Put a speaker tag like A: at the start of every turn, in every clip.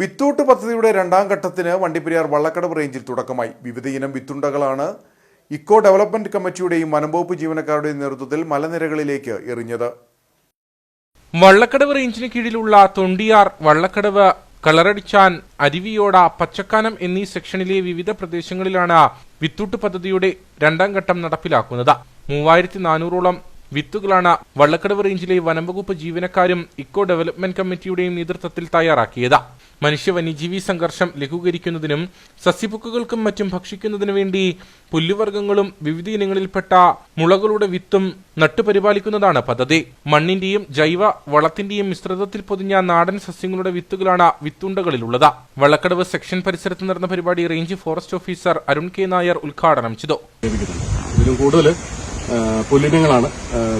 A: വിത്തൂട്ട് പദ്ധതിയുടെ രണ്ടാം ഘട്ടത്തിന് വണ്ടിപ്പെരിയാർ വള്ളക്കടവ് റേഞ്ചിൽ തുടക്കമായി. വിവിധ ഇനം വിത്തുണ്ടകളാണ് ഇക്കോ ഡെവലപ്മെന്റ് കമ്മിറ്റിയുടെയും വനംവകുപ്പ് ജീവനക്കാരുടെയും നേതൃത്വത്തിൽ മലനിരകളിലേക്ക് എറിഞ്ഞത്.
B: വള്ളക്കടവ് റേഞ്ചിന് കീഴിലുള്ള തൊണ്ടിയാർ വള്ളക്കടവ് കളറടിച്ചാൻ അരുവിയോട പച്ചക്കാനം എന്നീ സെക്ഷനിലെ വിവിധ പ്രദേശങ്ങളിലാണ് വിത്തൂട്ട് പദ്ധതിയുടെ രണ്ടാം ഘട്ടം നടപ്പിലാക്കുന്നത്. മൂവായിരത്തി നാനൂറോളം വിത്തുകളാണ് വള്ളക്കടവ് റേഞ്ചിലെ വനംവകുപ്പ് ജീവനക്കാരും ഇക്കോ ഡെവലപ്മെന്റ് കമ്മിറ്റിയുടെയും നേതൃത്വത്തിൽ തയ്യാറാക്കിയത്. മനുഷ്യ വന്യജീവി സംഘർഷം ലഘൂകരിക്കുന്നതിനും സസ്യപുക്കുകൾക്കും മറ്റും ഭക്ഷിക്കുന്നതിനു വേണ്ടി പുല്ലുവർഗങ്ങളും വിവിധ ഇനങ്ങളിൽപ്പെട്ട മുളകളുടെ വിത്തും നട്ടുപരിപാലിക്കുന്നതാണ് പദ്ധതി. മണ്ണിന്റെയും ജൈവ വളത്തിന്റെയും മിശ്രിതത്തിൽ പൊതിഞ്ഞ നാടൻ സസ്യങ്ങളുടെ വിത്തുകളാണ് വിത്തുണ്ടകളിലുള്ളത്. വള്ളക്കടവ് സെക്ഷൻ പരിസരത്ത് നടന്ന പരിപാടി range forest officer Arun K Nair ഉദ്ഘാടനം ചെയ്തു.
C: ഇതിലും പുല്ലിനങ്ങളാണ്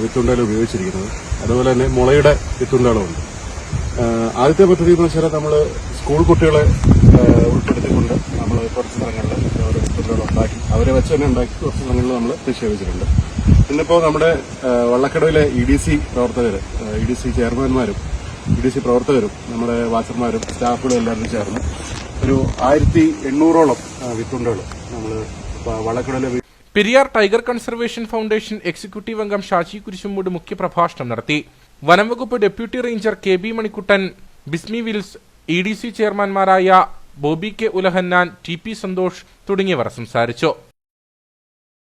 C: വിത്തുണ്ടകൾ ഉപയോഗിച്ചിരിക്കുന്നത്. അതുപോലെ തന്നെ മുളയുടെ വിത്തുണ്ടകളുണ്ട്. ആദ്യത്തെ പദ്ധതി എന്ന് വെച്ചാൽ നമ്മൾ സ്കൂൾ കുട്ടികളെ ഉൾപ്പെടുത്തിക്കൊണ്ട് നമ്മൾ കുറച്ച് സ്ഥലങ്ങളിൽ ഓരോ വിത്തുണ്ടകൾ ഉണ്ടാക്കി അവരെ വെച്ച് തന്നെ ഉണ്ടാക്കി കുറച്ച് സ്ഥലങ്ങളിൽ നമ്മൾ നിക്ഷേപിച്ചിട്ടുണ്ട്. ഇന്നിപ്പോൾ നമ്മുടെ വള്ളക്കടവിലെ ഇ ഡി സി പ്രവർത്തകർ ഇ ഡി സി ചെയർമാൻമാരും ഇ ഡി സി പ്രവർത്തകരും നമ്മുടെ വാച്ചർമാരും സ്റ്റാഫുകളും എല്ലാവരും ചേർന്ന് ഒരു ആയിരത്തി എണ്ണൂറോളം വിത്തുണ്ടകൾ നമ്മൾ വള്ളക്കടവിലെ
B: Periyar tiger conservation foundation executive അംഗം ഷാജി കുരിശുമൂട് മുഖ്യപ്രഭാഷണം നടത്തി. വനംവകുപ്പ് deputy ranger K B Manikuttan Bismi Wills E D C ചെയർമാൻമാരായ Bobby K Ulahannan T P Santhosh തുടങ്ങിയവർ സംസാരിച്ചു.